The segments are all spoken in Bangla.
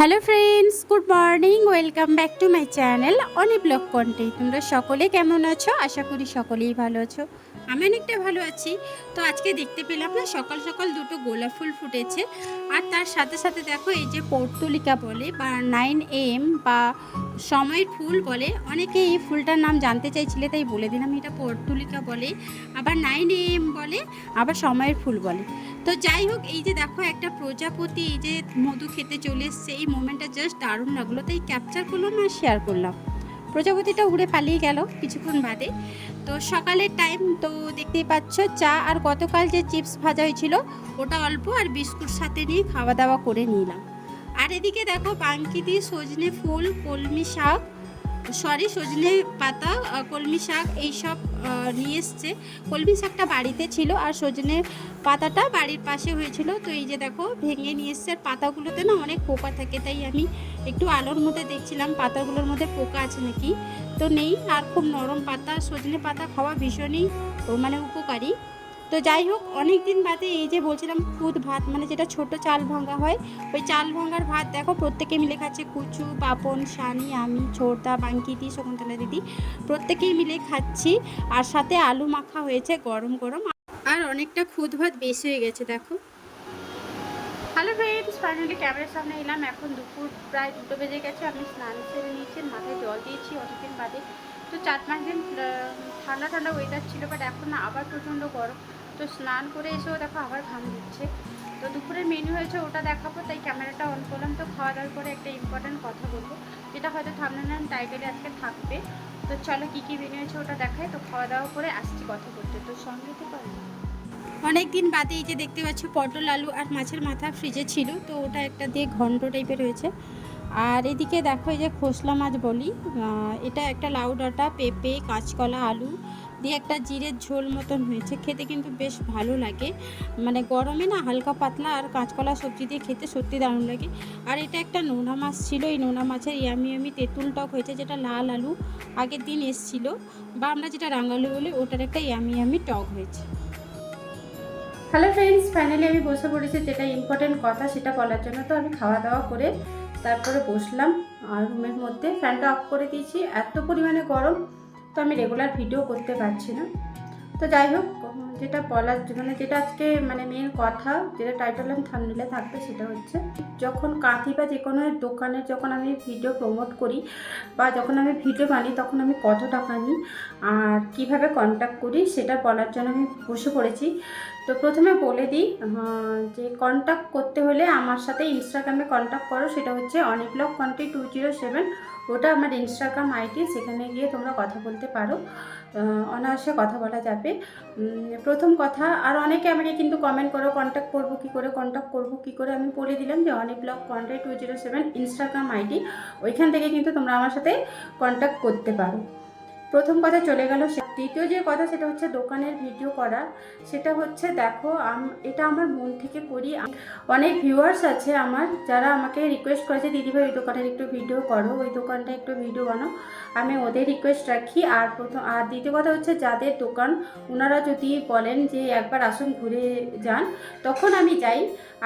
Hello friends good morning welcome back to my channel Oni blog content তোমরা সকলে কেমন আছো? আশা করি সকলেই ভালো আছো। আমি অনেকটা ভালো আছি। তো আজকে দেখতে পেলাম না, সকাল সকাল দুটো গোলাপ ফুল ফুটেছে। আর তার সাথে সাথে দেখো এই যে পর্তুলিকা বলে বা নাইন এম বা সময়ের ফুল বলে। অনেকে এই ফুলটার নাম জানতে চাইছিলে, তাই বলে দিলাম, এটা পর্তুলিকা বলে। আবার নাইন এম বলে, আবার সময়ের ফুল বলে। তো যাই হোক, এই যে দেখো একটা প্রজাপতি এই যে মধু খেতে চলে এসছে, এই মোমেন্টটা জাস্ট দারুণ লাগল। তাই ক্যাপচার করলাম আর শেয়ার করলাম। প্রজাপতিটা উড়ে পালিয়ে গেল কিছুক্ষণ বাদে। তো সকালের টাইম তো দেখতেই পাচ্ছ, চা আর গতকাল যে চিপস ভাজা হয়েছিল, ওটা অল্প আর বিস্কুট সাথে নিয়ে খাওয়া দাওয়া করে নিলাম। আর এদিকে দেখো বাঙ্কিতি সজনে ফুল, কলমি শাক সরি, সজনে পাতা কলমি শাক এইসব নিয়ে এসছে। কলমি শাকটা বাড়িতে ছিল আর সজনে পাতাটা বাড়ির পাশে হয়েছিল। তো এই যে দেখো, ভেঙে নিয়ে এসছে। আর পাতাগুলোতে না অনেক পোকা থাকে, তাই আমি একটু আলোর মধ্যে দেখছিলাম। পাতাগুলোর মধ্যে পোকা আছে নাকি? তো নেই, আর খুব নরম পাতা। সজনে পাতা খাওয়া ভীষণই মানে উপকারী। তো যাই হোক অনেক দিন বাদে এই যে বলছিলাম খুদ ভাত মানে যেটা ছোট চাল ভাঙা হয়, ওই চাল ভাঙার ভাত দেখো, প্রত্যেকে মিলে খাচ্ছে কুচু, পাপন সানি আমি, ছোটদা বাঙ্কিতি শকুন্তলা দিদি, প্রত্যেকেই মিলে খাচ্ছি। আর সাথে আলু মাখা হয়েছে গরম গরম। আর অনেকটা খুদ ভাত বেশি হয়ে গেছে, দেখো। হ্যালো ফ্রেন্ডস ফাইনালি ক্যামেরার সামনে এলাম। এখন দুপুর প্রায় দুটো বেজে গেছে। আমি স্নান সেরে নিয়েছি, মাথায় জল দিয়েছি অনেকদিন বাদে। তো চার পাঁচ দিন ঠান্ডা ঠান্ডা ওয়েদার ছিল বাট এখন আবার প্রচণ্ড গরম। তো স্নান করে এসেও দেখো আবার ঘাম দিচ্ছে তো দুপুরের মেনু হয়েছে ওটা দেখাবো, তাই ক্যামেরাটা অন করলাম। তো খাওয়া দাওয়ার পরে একটা ইম্পর্ট্যান্ট কথা বলব, যেটা হয়তো থামলে টাইটেলে আজকে থাকবে। তো চলো কী কী মেনু হয়েছে ওটা দেখায় তো খাওয়া দাওয়া করে আসছি কথা বলতে। তো সঙ্গে তো পারব অনেক দিন বাদে এই যে দেখতে পাচ্ছ, পটল, আলু আর মাছের মাথা ফ্রিজে ছিল, তো ওটা একটা দিয়ে ঘন্ট টাইপের হয়েছে। আর এদিকে দেখো এই যে খোসলা মাছ বলি এটা একটা লাউ ডাঁটা, পেঁপে, কাঁচকলা, আলু দিয়ে একটা জিরের ঝোল মতন হয়েছে। খেতে কিন্তু বেশ ভালো লাগে। মানে গরমে না হালকা পাতলা আর কাঁচকলা সবজি দিয়ে খেতে সত্যি দারুণ লাগে। আর এটা একটা নোনা মাছ ছিল, এই নোনা মাছের ইয়ামি ইয়ামি তেঁতুল টক হয়েছে, যেটা লাল আলু আগের দিন এসছিল। বা আমরা যেটা রাঙালু বলি, ওটার একটা ইয়ামি ইয়ামি টক হয়েছে। হ্যালো ফ্রেন্ডস ফাইনালি আমি বসে পড়েছি যেটা ইম্পর্টেন্ট কথা, সেটা বলার জন্য। তো আমি খাওয়া দাওয়া করে তারপরে বসলাম, আর রুমের মধ্যে ফ্যানটা অফ করে দিয়েছি। এত পরিমাণে গরম তো আমি রেগুলার ভিডিও করতে পারছি না। তো যাই হোক, যেটা বলার মানে যেটা আজকে মানে মেন কথা, যেটা টাইটেল অ্যান্ড থামনেলে থাকবে সেটা হচ্ছে, যখন কাঁথি বা যে কোনো দোকানে যখন আমি ভিডিও প্রমোট করি বা যখন আমি ভিডিও বানাই, তখন আমি কত টাকা নিই আর কীভাবে কন্ট্যাক্ট করি, সেটা বলার জন্য আমি বসে পড়েছি। তো প্রথমে বলে দিই যে কন্ট্যাক্ট করতে হলে আমার সাথে ইনস্টাগ্রামে কন্ট্যাক্ট করো, সেটা হচ্ছে Oni blog content two zero seven ওটা আমার ইনস্টাগ্রাম আইডি সেখানে গিয়ে তোমরা কথা বলতে পারো। অনায়াসে কথা বলা যাবে। প্রথম কথা, আর অনেকে আমাকে কিন্তু কমেন্ট করো কন্ট্যাক্ট করব কী করে কন্ট্যাক্ট করব কী করে, আমি বলে দিলাম যে অনেক blog contact two zero seven Instagram ID ওইখান থেকে কিন্তু তোমরা আমার সাথে কন্ট্যাক্ট করতে পারো। প্রথম কথা চলে গেল দ্বিতীয় যে কথা সেটা হচ্ছে দোকানের ভিডিও করা। সেটা হচ্ছে দেখো এটা আমার মন থেকে করি। অনেক ভিউয়ার্স আছে আমার যারা আমাকে রিকোয়েস্ট করেছে দিদিভাই ওই দোকানের একটু ভিডিও করো, ওই দোকানটা একটু ভিডিও বানাও। আমি ওদের রিকোয়েস্ট রাখি। আর প্রথম, আর দ্বিতীয় কথা হচ্ছে যাদের দোকান, ওনারা যদি বলেন যে, একবার আসুন, ঘুরে যান, তখন আমি যাই।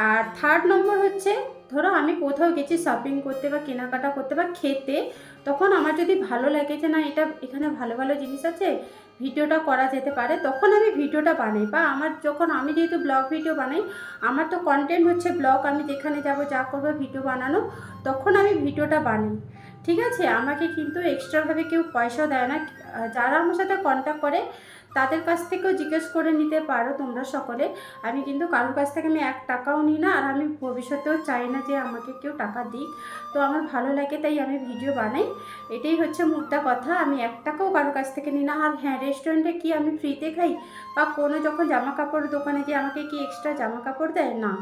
আর থার্ড নম্বর হচ্ছে ধরো আমি কোথাও গেছি শপিং করতে বা কেনাকাটা করতে বা খেতে, তখন আমার যদি ভালো লাগে যে না, এটা এখানে ভালো ভালো জিনিস আছে, ভিডিওটা করা যেতে পারে, তখন আমি ভিডিওটা বানাই। বা আমার যখন আমি যেহেতু ব্লগ ভিডিও বানাই, আমার তো কন্টেন্ট হচ্ছে ব্লগ আমি যেখানে যাব, যা করব ভিডিও বানানো, তখন আমি ভিডিওটা বানাই। ঠিক আছে? আমাকে কিন্তু এক্সট্রাভাবে কেউ পয়সাও দেয় না। যারা আমার সাথে কন্ট্যাক্ট করে তাদের কাছ থেকেও জিজ্ঞেস করে নিতে পারো তোমরা সকলে। আমি কিন্তু কারোর কাছ থেকে আমি এক টাকাও নিই না আর আমি ভবিষ্যতেও চাই না যে আমাকে কেউ টাকা দিক। তো আমার ভালো লাগে তাই আমি ভিডিও বানাই। এটাই হচ্ছে মুদ্রা কথা। আমি এক টাকাও কারোর কাছ থেকে নিই না। আর হ্যাঁ রেস্টুরেন্টে কি আমি ফ্রিতে খাই? বা কোনো যখন জামা কাপড় দোকানে যে আমাকে কি এক্সট্রা জামা কাপড় দেয়? না।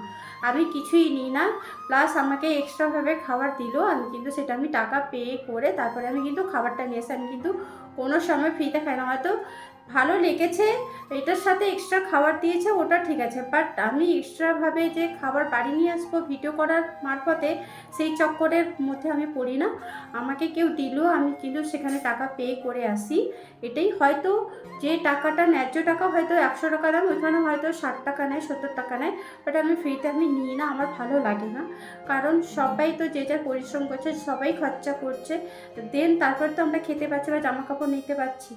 আমি কিছুই নিই না। প্লাস আমাকে এক্সট্রাভাবে খাবার দিলো। আমি কিন্তু সেটা আমি টাকা পে করে তারপরে আমি কিন্তু খাবারটা নিয়ে এসে আমি কিন্তু কোনো সময় ফ্রিতে খাই না। হয়তো ভালো লেগেছে, এটার সাথে এক্সট্রা খাবার দিয়েছে, ওটা ঠিক আছে। বাট আমি এক্সট্রাভাবে যে খাবার বাড়ি নিয়ে আসব ভিডিও করার মারফতে, সেই চক্করের মধ্যে আমি পড়ি না। আমাকে কেউ দিলেও আমি কিন্তু সেখানে টাকা পে করে আসি। এটাই হয়তো যে টাকাটা, ন্যায্য টাকা হয়তো একশো টাকা দাম, ওইখানে হয়তো ষাট টাকা নেয়, সত্তর টাকা নেয় বাট আমি ফ্রিতে আমি নিই না, আমার ভালো লাগে না। কারণ সবাই তো যে যার পরিশ্রম করছে, সবাই খরচা করছে দেন তারপর তো আমরা খেতে পাচ্ছি বা জামা কাপড় নিতে পারছি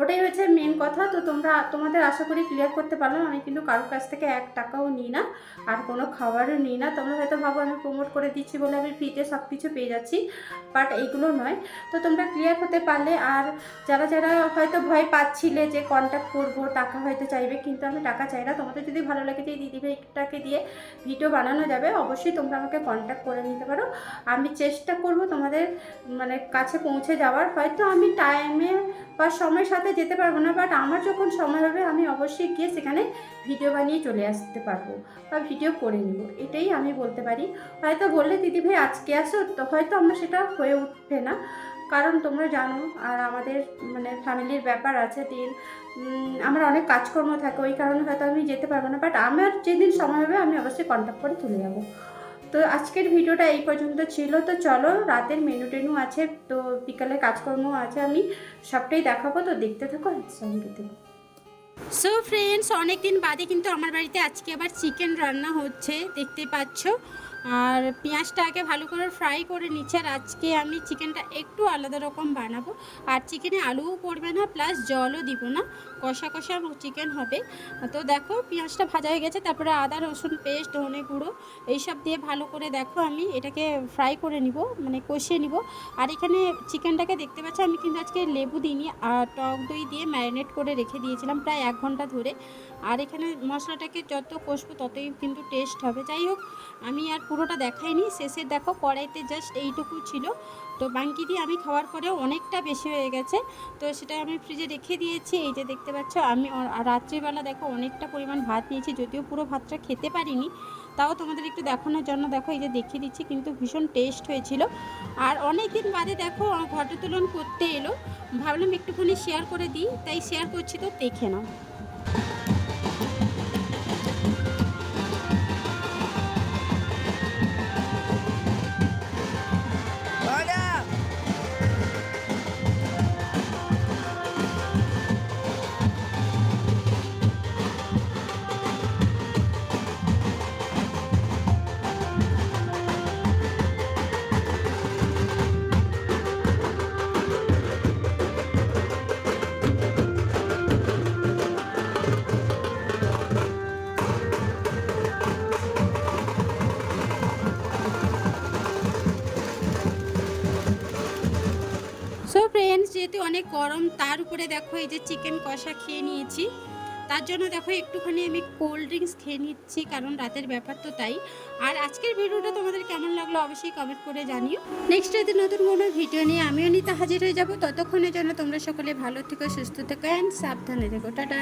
ওটাই হচ্ছে মেন কথা। তো তোমরা, তোমাদের আশা করি ক্লিয়ার করতে পারলাম। আমি কিন্তু কারোর কাছ থেকে এক টাকাও নিই না, আর কোনো খাবারও নিই না। তোমরা হয়তো ভাবো আমি প্রমোট করে দিচ্ছি বলে আমি ফ্রিতে সব কিছু পেয়ে যাচ্ছি বাট এইগুলো নয়। তো তোমরা ক্লিয়ার হতে পারলে, আর যারা যারা হয়তো ভয় পাচ্ছিলে যে কন্ট্যাক্ট করব, টাকা হয়তো চাইবে, কিন্তু আমি টাকা চাই না। তোমাদের যদি ভালো লাগে যে দিদিভাইটাকে দিয়ে ভিডিও বানানো যাবে, অবশ্যই তোমরা আমাকে কন্ট্যাক্ট করে নিতে পারো। আমি চেষ্টা করব তোমাদের মানে কাছে পৌঁছে যাওয়ার। হয়তো আমি টাইমে বা সময়ের সাথে যেতে পারব না বাট আমার যখন সময় হবে, আমি অবশ্যই গিয়ে সেখানে ভিডিও বানিয়ে চলে আসতে পারব বা ভিডিও করে নিব, এটাই আমি বলতে পারি। হয়তো বললে দিদিভাই আজকে আসো তো হয়তো আমরা সেটা হয়ে উঠবে না। কারণ তোমরা জানো, আর আমাদের মানে ফ্যামিলির ব্যাপার আছে, দিন আমার অনেক কাজকর্ম থাকে, ওই কারণে হয়তো আমি যেতে পারব না বাট আমার যেদিন সময় হবে, আমি অবশ্যই কন্ট্যাক্ট করে চলে যাব। তো আজকের ভিডিওটা এই পর্যন্ত ছিল। তো চলো, রাতের মেনু টেনু আছে, তো বিকালে কাজকর্ম আছে, আমি সবটাই দেখাবো। তো দেখতে থাকো সঙ্গে সো ফ্রেন্ডস অনেক দিন বাদে কিন্তু আমার বাড়িতে আজকে আবার চিকেন রান্না হচ্ছে, দেখতে পাচ্ছ? আর পেঁয়াজটা আগে ভালো করে ফ্রাই করে নিচ্ছে আর আজকে আমি চিকেনটা একটু আলাদা রকম বানাবো। আর চিকেনে আলুও পড়বে না প্লাস জলও দিব না। কষা কষা চিকেন হবে। তো দেখো পেঁয়াজটা ভাজা হয়ে গেছে, তারপরে আদা, রসুন পেস্ট ধনে গুঁড়ো, এইসব দিয়ে ভালো করে দেখো আমি এটাকে ফ্রাই করে নিব মানে কষিয়ে নিব। আর এখানে চিকেনটাকে দেখতে পাচ্ছি, আমি কিন্তু আজকে লেবু দিইনি, আর টক দই দিয়ে ম্যারিনেট করে রেখে দিয়েছিলাম প্রায় এক ঘণ্টা ধরে। আর এখানে মশলাটাকে যত কষবো ততই কিন্তু টেস্ট হবে। যাই হোক, আমি আর পুরোটা দেখাইনি, শেষে দেখো কড়াইতে জাস্ট এইটুকু ছিল। তো বাঙ্কি দিয়ে আমি খাওয়ার পরেও অনেকটা বেশি হয়ে গেছে। তো সেটা আমি ফ্রিজে রেখে দিয়েছি, এই যে দেখতে পাচ্ছ আমি রাত্রিবেলা দেখো অনেকটা পরিমাণ ভাত নিয়েছি, যদিও পুরো ভাতটা খেতে পারিনি, তাও তোমাদের একটু দেখানোর জন্য দেখো এই যে দেখিয়ে দিচ্ছি, কিন্তু ভীষণ টেস্ট হয়েছিল। আর অনেক দিন বাদে দেখো ঘটোত্তোলন করতে এলো, ভাবলাম একটুখানি শেয়ার করে দিই, তাই শেয়ার করছি তো দেখে নাও। অনেক গরম, তার উপরে দেখো এই যে চিকেন কষা খেয়ে নিয়েছি। তার জন্য দেখো একটুখানি আমি কোল্ড ড্রিঙ্কস খেয়ে নিচ্ছি, কারণ রাতের ব্যাপার তো তাই। আর আজকের ভিডিওটা তোমাদের কেমন লাগল অবশ্যই কমেন্ট করে জানিও। নেক্সট রাতে নতুন কোনো ভিডিও নিয়ে আমিও নিতে হাজির হয়ে যাব, ততক্ষণের জন্য তোমরা সকলে ভালো থেকো, সুস্থ থেকো অ্যান্ড সাবধানে থেকো। টাটা!